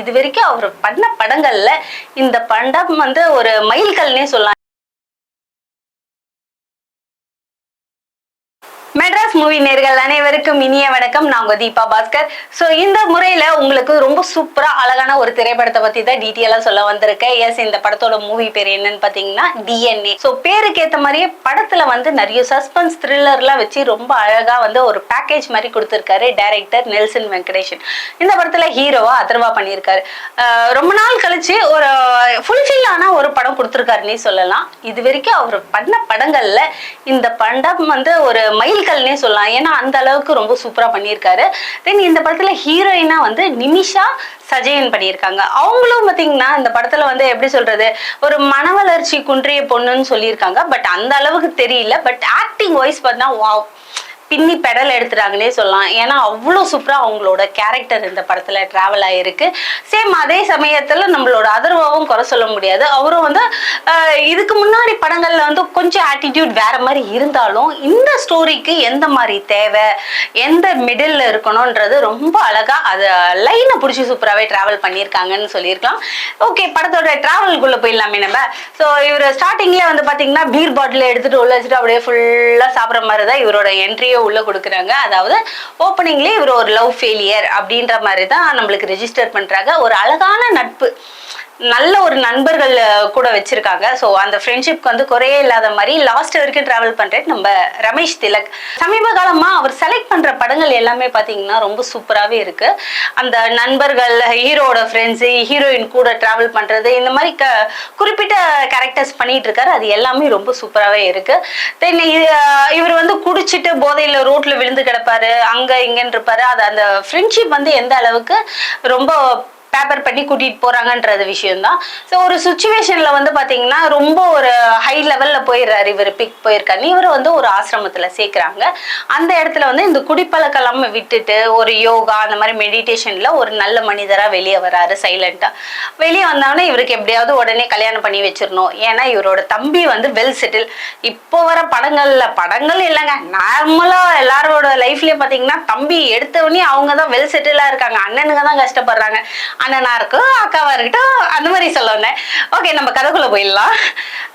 இது வரைக்கும் அவர் பண்ண படங்கள்ல இந்த படம் வந்து ஒரு மைல்கல்னே சொல்லலாம். மூவி நேர்கள் அனைவருக்கும் இனிய வணக்கம். நான் உங்க தீபா பாஸ்கர். ஸோ இந்த முறையில உங்களுக்கு ரொம்ப சூப்பரா அழகான ஒரு திரைப்படத்தை பத்தி தான் டீட்டெயிலா சொல்ல வந்திருக்கேன். எஸ் இந்த படத்தோட மூவி பேர் என்னன்னு பாத்தீங்கன்னா டிஎன்ஏ ஸோ பேருக்கு ஏத்த மாதிரியே படத்துல வந்து நிறைய சஸ்பென்ஸ் த்ரில்லர்லாம் வச்சு ரொம்ப அழகா வந்து ஒரு பேக்கேஜ் மாதிரி கொடுத்துருக்காரு டைரக்டர் நெல்சன் வெங்கடேஷன். இந்த படத்துல ஹீரோவா அதர்வா பண்ணியிருக்காரு. ரொம்ப நாள் கழிச்சு ஒரு ஃபுல்ஃபில் ஆன ஒரு படம் கொடுத்துருக்காருன்னே சொல்லலாம். இது வரைக்கும் அவர் பண்ண படங்கள்ல இந்த படம் வந்து ஒரு மைல்கல்னே சொல்லலாம். ஏன்னா அந்த அளவுக்கு ரொம்ப சூப்பரா பண்ணியிருக்காரு. தென் இந்த படத்துல ஹீரோயினா வந்து நிமிஷா சஜயன் பண்ணியிருக்காங்க. அவங்களும் பார்த்தீங்கன்னா இந்த படத்துல வந்து எப்படி சொல்றது ஒரு மன வளர்ச்சி குன்றிய பொண்ணுன்னு சொல்லியிருக்காங்க. பட் அந்த அளவுக்கு தெரியல. பட் ஆக்டிங் வைஸ் பார்த்தா வாவ் பின்னி பெடல் எடுத்துட்டாங்கன்னே சொல்லலாம். ஏன்னா அவ்வளோ சூப்பராக அவங்களோட கேரக்டர் இந்த படத்தில் ட்ராவல் ஆகிருக்கு சேம் அதே சமயத்தில் நம்மளோட அதர்வாவும் குறை சொல்ல முடியாது. அவரும் வந்து இதுக்கு முன்னாடி படங்களில் வந்து கொஞ்சம் ஆட்டிடியூட் வேற மாதிரி இருந்தாலும் இந்த ஸ்டோரிக்கு எந்த மாதிரி தேவை எந்த மிடில் இருக்கணுன்றது ரொம்ப அழகாக அதை லைனை பிடிச்சி சூப்பராகவே ட்ராவல் பண்ணியிருக்காங்கன்னு சொல்லியிருக்கலாம். ஓகே படத்தோட ட்ராவல்குள்ளே போயிடலாமே நம்ம. ஸோ இவர் ஸ்டார்டிங்லேயே வந்து பார்த்தீங்கன்னா பீர் பாட்டில் எடுத்துகிட்டு உள்ள வச்சுட்டு அப்படியே ஃபுல்லாக சாப்பிட்ற மாதிரி தான் இவரோட என்ட்ரியும் உள்ள கொடுக்குறாங்க. அதாவது ஓப்பனிங்லேயே இவர் ஒரு லவ் ஃபெயிலியர் அப்படின்ற மாதிரி தான் நம்மளுக்கு ரெஜிஸ்டர் பண்ணுறாங்க ஒரு அழகான நட்பு. நல்ல ஒரு நண்பர்கள் கூட வச்சிருக்காங்க. ஸோ அந்த ஃப்ரெண்ட்ஷிப்க்கு வந்து குறையே இல்லாத மாதிரி லாஸ்ட் வரைக்கும் ட்ராவல் பண்ணுறது நம்ம ரமேஷ் திலக். சமீப காலமாக அவர் செலக்ட் பண்ணுற படங்கள் எல்லாமே பார்த்தீங்கன்னா ரொம்ப சூப்பராகவே இருக்கு. அந்த நண்பர்கள் ஹீரோட ஃப்ரெண்ட்ஸு ஹீரோயின் கூட ட்ராவல் பண்ணுறது இந்த மாதிரி க குறிப்பிட்ட கேரக்டர்ஸ் பண்ணிட்டு இருக்காரு. அது எல்லாமே ரொம்ப சூப்பராகவே இருக்கு. தென் இவர் வந்து குடிச்சிட்டு போதையில் ரோட்டில் விழுந்து கிடப்பாரு. அங்கே இங்கேன்னு இருப்பாரு. அது அந்த ஃப்ரெண்ட்ஷிப் வந்து எந்த அளவுக்கு ரொம்ப பேப்பர் பண்ணி கூட்டிட்டு போறாங்கன்றது விஷயம் தான் ஸோ ஒரு சுச்சுவேஷன்ல வந்து பாத்தீங்கன்னா ரொம்ப ஒரு ஹை லெவல்ல போயிடுறாரு இவர் பிக் போயிருக்காரு இவர் வந்து ஒரு ஆசிரமத்துல சேர்க்குறாங்க. அந்த இடத்துல வந்து இந்த குடிப்பழக்கெல்லாம் விட்டுட்டு ஒரு யோகா அந்த மாதிரி மெடிடேஷன்ல ஒரு நல்ல மனிதரா வெளியே வராரு சைலண்டா வெளியே வந்தாங்கன்னா இவருக்கு எப்படியாவது உடனே கல்யாணம் பண்ணி வச்சிடணும். ஏன்னா இவரோட தம்பி வந்து வெல் செட்டில் இப்போ வர படங்கள்ல படங்கள் இல்லைங்க. நார்மலா எல்லாரோட லைஃப்லயே பாத்தீங்கன்னா தம்பி எடுத்தவொடனே அவங்க தான் வெல் செட்டிலா இருக்காங்க. அண்ணனுங்க தான் கஷ்டப்படுறாங்க. அண்ணனா இருக்கும் அக்காவா இருக்கட்டும் அந்த மாதிரி சொல்ல வந்தேன். ஓகே நம்ம கதைக்குள்ள போயிடலாம்.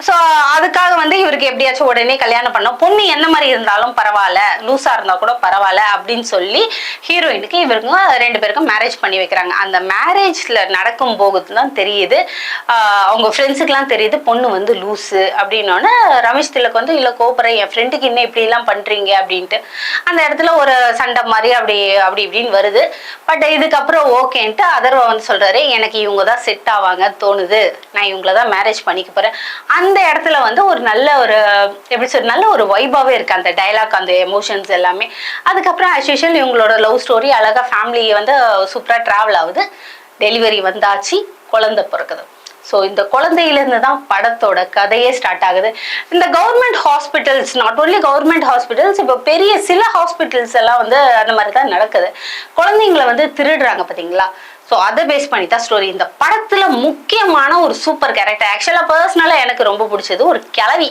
ஸோ அதுக்காக வந்து இவருக்கு எப்படியாச்சும் உடனே கல்யாணம் பண்ணோம். பொண்ணு என்ன மாதிரி இருந்தாலும் பரவாயில்ல லூஸா இருந்தா கூட பரவாயில்ல அப்படின்னு சொல்லி ஹீரோயினுக்கு இவருக்கும் ரெண்டு பேருக்கும் மேரேஜ் பண்ணி வைக்கிறாங்க. அந்த மேரேஜ்ல நடக்கும் போது தான் தெரியுது. அவங்க ஃப்ரெண்ட்ஸுக்கெல்லாம் தெரியுது பொண்ணு வந்து லூஸு அப்படின்னோடனே ரமேஷ் திலக் வந்து இல்லை கோபுரம் என் ஃப்ரெண்டுக்கு இன்னும் இப்படி எல்லாம் பண்றீங்க அப்படின்ட்டு. அந்த இடத்துல ஒரு சண்டை மாதிரி அப்படி அப்படி இப்படின்னு வருது. பட் இதுக்கப்புறம் ஓகேன்ட்டு அதர்வா வந்து சொல்கிறாரு எனக்கு இவங்க தான் செட் ஆவாங்க தோணுது. நான் இவங்கள தான் மேரேஜ் பண்ணிக்க போறேன். அந்த இடத்துல வந்து ஒரு நல்ல ஒரு எப்படி சொல்ற நல்ல ஒரு வைபாவே இருக்குது அந்த டைலாக் அந்த எமோஷன்ஸ் எல்லாமே. அதுக்கப்புறம் as இவங்களோட லவ் ஸ்டோரி அழகா ஃபேமிலி வந்து சூப்பரா ட்ராவல் ஆகுது. டெலிவரி வந்தாச்சு குழந்தை பிறக்குது. ஸோ இந்த குழந்தையிலேருந்து தான் படத்தோட கதையே ஸ்டார்ட் ஆகுது. இந்த government hospitals not only government hospitals இப்போ பெரிய சில ஹாஸ்பிட்டல்ஸ் எல்லாம் வந்து அந்த மாதிரி தான் நடக்குது. குழந்தைங்கள வந்து திருடுறாங்க பார்த்தீங்களா ஸோ அதை பேஸ் பண்ணி தான் ஸ்டோரி இந்த படத்துல முக்கியமான ஒரு சூப்பர் கேரக்டர் ஆக்சுவலாக பர்சனலாக எனக்கு ரொம்ப பிடிச்சது ஒரு கிளவி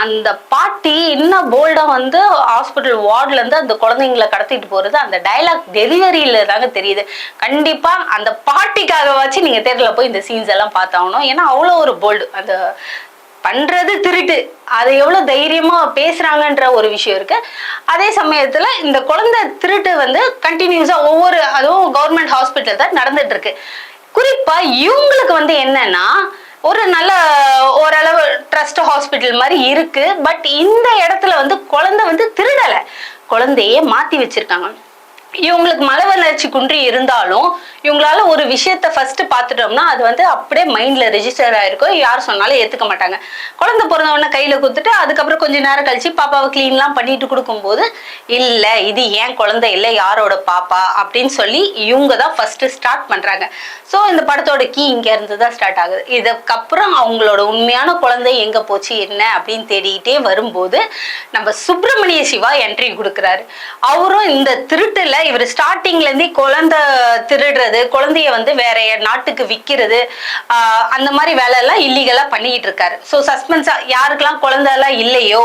அந்த பாட்டி இன்னும் போல்டா வந்து ஹாஸ்பிட்டல் வார்டுலேருந்து அந்த குழந்தைங்களை கடத்திட்டு போறது அந்த டைலாக் டெலிவரியில தாங்க தெரியுது. கண்டிப்பா அந்த பாட்டிக்காக வச்சு நீங்க தேட்டர்ல போய் இந்த சீன்ஸ் எல்லாம் பார்த்தாகணும். ஏன்னா அவ்வளோ ஒரு போல்டு அந்த பண்றது திருட்டு. அதை எவ்வளவு தைரியமா பேசுறாங்கன்ற ஒரு விஷயம் இருக்கு. அதே சமயத்துல இந்த குழந்தை திருட்டு வந்து கண்டினியூஸா ஒவ்வொரு அதுவும் கவர்மெண்ட் ஹாஸ்பிட்டல் தான் நடந்துட்டு இருக்கு குறிப்பா இவங்களுக்கு வந்து என்னன்னா ஒரு நல்ல ஓரளவு ட்ரஸ்ட் ஹாஸ்பிட்டல் மாதிரி இருக்கு. பட் இந்த இடத்துல வந்து குழந்தை வந்து திருடலை. குழந்தையே மாத்தி வச்சிருக்காங்க. இவங்களுக்கு மலை வளர்ச்சி குன்றி இருந்தாலும் இவங்களால ஒரு விஷயத்த ஃபர்ஸ்ட் பார்த்துட்டோம்னா அது வந்து அப்படியே மைண்ட்ல ரெஜிஸ்டர் ஆயிருக்கும். யார் சொன்னாலும் ஏத்துக்க மாட்டாங்க. குழந்தை பிறந்த உடனே கையில குத்துட்டு அதுக்கப்புறம் கொஞ்ச நேரம் கழிச்சு பாப்பாவை க்ளீன்லாம் பண்ணிட்டு கொடுக்கும்போது இல்ல இது ஏன் குழந்தை இல்லை? யாரோட பாப்பா? அப்படின்னு சொல்லி இவங்க தான் ஃபர்ஸ்ட் ஸ்டார்ட் பண்றாங்க. ஸோ இந்த படத்தோட கீ இங்க இருந்து தான் ஸ்டார்ட் ஆகுது. இதுக்கப்புறம் அவங்களோட உண்மையான குழந்தை எங்க போச்சு என்ன அப்படின்னு தேடிக்கிட்டே வரும்போது நம்ம சுப்பிரமணிய சிவா என்ட்ரி கொடுக்குறாரு. அவரும் இந்த திருட்டுல இவர் ஸ்டார்டிங்ல இருந்தே குழந்தை திருடுறது குழந்தைய வந்து வேற நாட்டுக்கு விற்கிறது அந்த மாதிரி வேலை எல்லாம் இல்லீகலா பண்ணிக்கிட்டு இருக்காரு. ஸோ சஸ்பென்ஸா யாருக்கெல்லாம் குழந்தை எல்லாம் இல்லையோ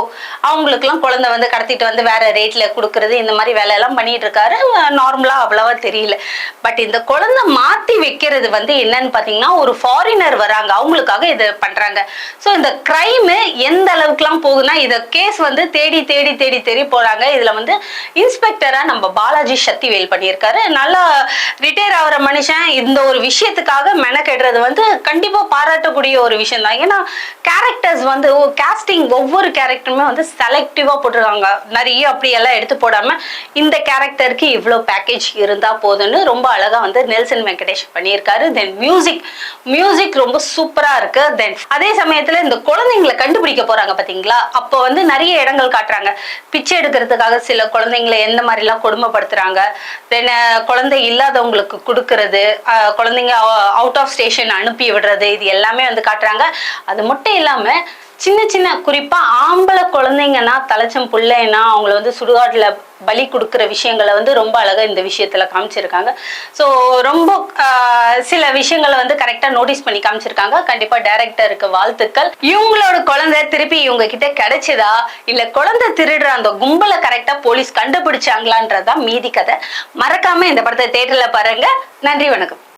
அவங்களுக்குலாம் குழந்தை வந்து கடத்திட்டு வந்து வேற ரேட்ல கொடுக்கறது இந்த மாதிரி வேலை எல்லாம் பண்ணிட்டு இருக்காரு. நார்மலா அவ்வளவா தெரியல. பட் இந்த குழந்தை மாத்தி வைக்கிறது வந்து என்னன்னு பாத்தீங்கன்னா ஒரு ஃபாரினர் வராங்க. அவங்களுக்காக இது பண்றாங்க. ஸோ இந்த கிரைம் எந்த அளவுக்குலாம் போகுதுன்னா இதை கேஸ் வந்து தேடி தேடி தேடி தேடி போறாங்க. இதுல வந்து இன்ஸ்பெக்டரா நம்ம பாலாஜி சக்திவேல் பண்ணியிருக்காரு. நல்லா ரிட்டையர் ஆகிற மனுஷன் இந்த ஒரு விஷயத்துக்காக மெனக்கெடுறது வந்து கண்டிப்பாக பாராட்டக்கூடிய ஒரு விஷயம் தான் ஏன்னா கேரக்டர்ஸ் வந்து கேஸ்டிங் ஒவ்வொரு கேரக்டருமே வந்து செலக்டிவாக போட்டிருக்காங்க. நிறைய அப்படியெல்லாம் எடுத்து போடாமல் இந்த கேரக்டருக்கு இவ்வளோ பேக்கேஜ் இருந்தால் போதும்னு ரொம்ப அழகாக வந்து நெல்சன் வெங்கடேஷ் பண்ணியிருக்காரு. தென் மியூசிக் மியூசிக் ரொம்ப சூப்பராக இருக்கு. தென் அதே சமயத்தில் இந்த குழந்தைங்களை கண்டுபிடிக்க போகிறாங்க பார்த்தீங்களா அப்போ வந்து நிறைய இடங்கள் காட்டுறாங்க. பிச்சை எடுக்கிறதுக்காக சில குழந்தைங்களை எந்த மாதிரிலாம் கொடுமைப்படுத்துகிறாங்க கொடுமைப்படுத்துறாங்க தென் குழந்தை இல்லாதவங்களுக்கு கொடுக்கறது குழந்தைங்க அவுட் ஆஃப் ஸ்டேஷன் அனுப்பி விடுறது இது எல்லாமே வந்து காட்டுறாங்க. அது மட்டும் இல்லாம சின்ன சின்ன குறிப்பா ஆம்பளை குழந்தைங்கன்னா தலைச்சம் பிள்ளைன்னா அவங்கள வந்து சுடுகாட்டுல பலி கொடுக்குற விஷயங்களை வந்து ரொம்ப அழகா இந்த விஷயத்துல காமிச்சிருக்காங்க. ஸோ ரொம்ப சில விஷயங்களை வந்து கரெக்டா நோட்டீஸ் பண்ணி காமிச்சிருக்காங்க. கண்டிப்பா டைரக்டருக்கு வாழ்த்துக்கள். இவங்களோட குழந்தை திருப்பி இவங்க கிட்ட கிடைச்சதா? இல்ல குழந்தை திருடுற அந்த கும்பலை கரெக்டா போலீஸ் கண்டுபிடிச்சாங்களான்றதுதான் மீதி கதை. மறக்காம இந்த படத்தை தேட்டர்ல பாருங்க. நன்றி வணக்கம்.